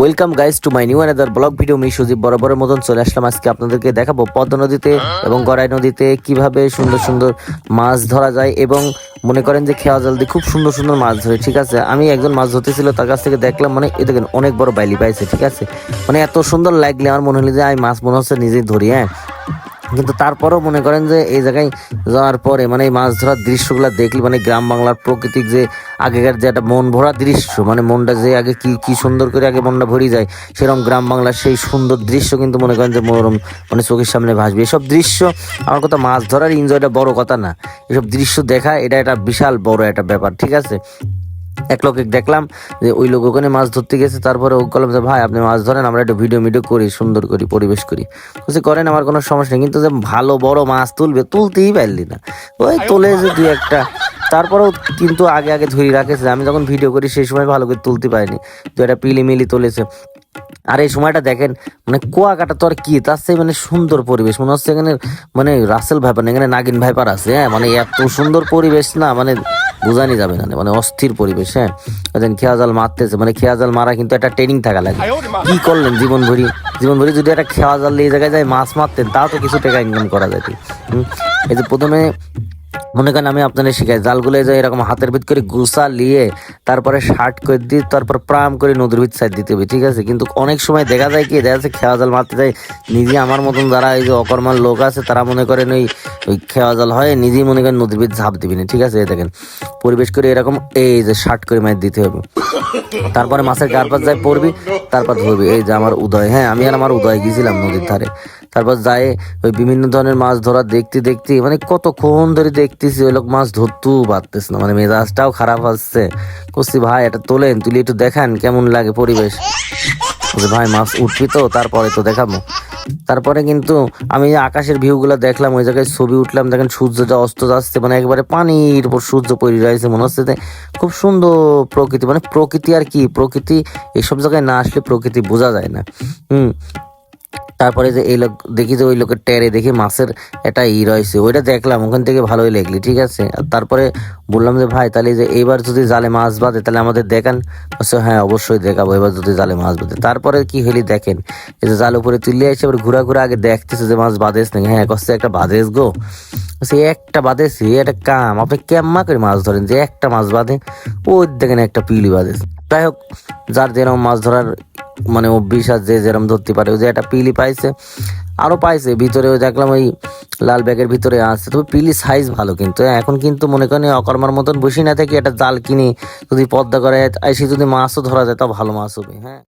Welcome guys to my new another blog video আমি সুদীপ বরাবরের মতন চলে আসলাম। আজকে আপনাদেরকে দেখাবো পদ্ম নদীতে এবং গড়াই নদীতে কীভাবে সুন্দর সুন্দর মাছ ধরা যায় এবং মনে করেন যে খেয়া জল দিয়ে খুব সুন্দর সুন্দর মাছ ধরে, ঠিক আছে? আমি একজন মাছ ধরতেছিল, তার কাছ থেকে দেখলাম মানে এ দেখেন, অনেক বড় বাইলি পাইছে, ঠিক আছে? মানে এত সুন্দর লাগলে আমার মনে হলো যে আমি মাছ মনে হচ্ছে নিজেই ধরি হ্যাঁ? কিন্তু তারপরেও মনে করেন যে এই জায়গায় যাওয়ার পরে মানে এই মাছ ধরার দৃশ্যগুলো দেখলি মানে গ্রাম বাংলার প্রকৃতিক যে আগেকার যে একটা মন ভরা দৃশ্য মানে মনটা যে আগে কি কি সুন্দর করে আগে মনটা ভরি যায়, সেরকম গ্রাম বাংলার সেই সুন্দর দৃশ্য কিন্তু মনে করেন যে মনোরম মানে চোখের সামনে ভাসবে। এসব দৃশ্য, আমার কথা মাছ ধরার এনজয়টা বড় কথা না। এসব দৃশ্য দেখা, এটা একটা বিশাল বড় একটা ব্যাপার, ঠিক আছে? এক লোক দেখলাম যে ওই লোক ওখানে মাছ ধরতে গেছে তারপরে ও বললাম যে ভাই আপনি মাছ ধরেন আমরা একটু ভিডিও মিডিও করি সুন্দর করি পরিবেশ করি। বলছে করেন আমার কোনো সমস্যা নেই কিন্তু যে ভালো বড় মাছ তুলবে তুলতেই পারলি না। ওই তোলে যে দুই একটা। তারপরেও কিন্তু আগে আগে ধরে রাখেছে। আমি যখন ভিডিও করি সেই সময় ভালো করে তুলতে পারিনি। তো একটা পিলি মিলি তুলেছে। আর এই সময়টা দেখেন মানে কুয়াকাটা তো আর কি তার চেয়ে মানে সুন্দর পরিবেশ। মনে হচ্ছে এখানে মানে রাসেল ভাইপার না, এখানে নাগিন ভাইপার আছে হ্যাঁ? মানে এত সুন্দর পরিবেশ না মানে বোঝানি যাবে না মানে অস্থির পরিবেশ হ্যাঁ? দেখেন খেয়া জাল মারতেছে মানে খেয়া জাল মারা কিন্তু একটা ট্রেনিং থাকা লাগে। কি করলেন জীবন ভরি জীবন ভরি যদি একটা খেয়া জাল এই জায়গায় যায়, মাছ মারতেন, তাও তো কিছু টাকা ইনকাম করা যেত। এই যে প্রথমে মনে করেন আমি আপনাদের শিখাই, জালগুলো যে এরকম হাতের ভিত করে গুসা নিয়ে তারপরে শার্ট করে দিয়ে তারপর প্রাম করে নদীর ভিত সাইড দিতে হবে, ঠিক আছে? কিন্তু অনেক সময় দেখা যায় কি, দেখা যাচ্ছে খেওয়া জাল মারতে যায়, নিজে আমার মতন যারা এই যে অকর্মার লোক আছে, তারা মনে করেন ওই ওই খেওয়া জাল হয়, নিজেই মনে করেন নদীর ভিত ঝাঁপ দিবি না, ঠিক আছে? এই দেখেন, পরিবেশ করে এরকম এই যে শার্ট করে মার দিতে হবে। তারপরে মাছের গার পাশ যায় পড়বি, তারপর ধরবি। এই যে আমার উদয় হ্যাঁ আমি আর আমার উদয় গেছিলাম নদীর ধারে। তারপর যায় ওই বিভিন্ন ধরনের মাছ ধরা, দেখতে দেখতে মানে কতক্ষণ ধরে দেখতেছি ওই লোক মাছ ধরতেও পারতেছ না মানে মেজাজটাও খারাপ আসছে করছি ভাই, এটা তোলেন, তুলি একটু দেখান কেমন লাগে পরিবেশ? ভাই, মাছ উঠবি তো, তারপরে তো দেখাবো। তারপরে কিন্তু আমি আকাশের ভিউগুলো দেখলাম, ওই জায়গায় ছবি উঠলাম, দেখেন সূর্যটা অস্ত যাচ্ছে মানে একবারে পানির উপর সূর্য পরি রয়েছে, মনে হচ্ছে খুব সুন্দর প্রকৃতি মানে প্রকৃতি আর কি, প্রকৃতি এসব জায়গায় না আসলে প্রকৃতি বোঝা যায় না। হুম তারপরে যে এই লোক, দেখি যে ওই লোকের টেরে দেখি মাছের একটা ই রয়েছে, ওইটা দেখলাম, ওখান থেকে ভালোই লাগলি, ঠিক আছে? আর তারপরে বললাম যে, ভাই, তাহলে যে এইবার যদি জালে মাছ বাঁধে, তাহলে আমাদের দেখান। বলছে হ্যাঁ অবশ্যই দেখাবো, এবার যদি জালে মাছ বাঁধে। তারপরে কি হলি দেখেন, এই যে জাল উপরে তুলে এসে এবার ঘুরা ঘুরা আগে দেখতেছে যে মাছ বাঁধেস নাকি? হ্যাঁ কষ্ট একটা বাঁধেস গো। সে একটা বাঁধেছি একটা কাম, আপনি কেম্মা করে মাছ ধরেন যে একটা মাছ বাঁধে, ওই দেখেন একটা পিলি বাঁধেছে। যাই হোক, যার যেরকম মাছ ধরার মানে অভ্যাস আছে যে যেরম ধরতে পারে ওই যে একটা পিলি পাইছে। আরও পাইছে ভিতরে দেখলাম ওই লাল ব্যাগের ভিতরে আসছে তবে পিলি সাইজ ভালো কিন্তু হ্যাঁ, এখন কিন্তু মনে করেন অকর্মার মতন বসি না থেকে একটা জাল কিনি যদি পদ্মা করে এসে যদি মাছও ধরা যায় তাও ভালো মাছ হবে হ্যাঁ।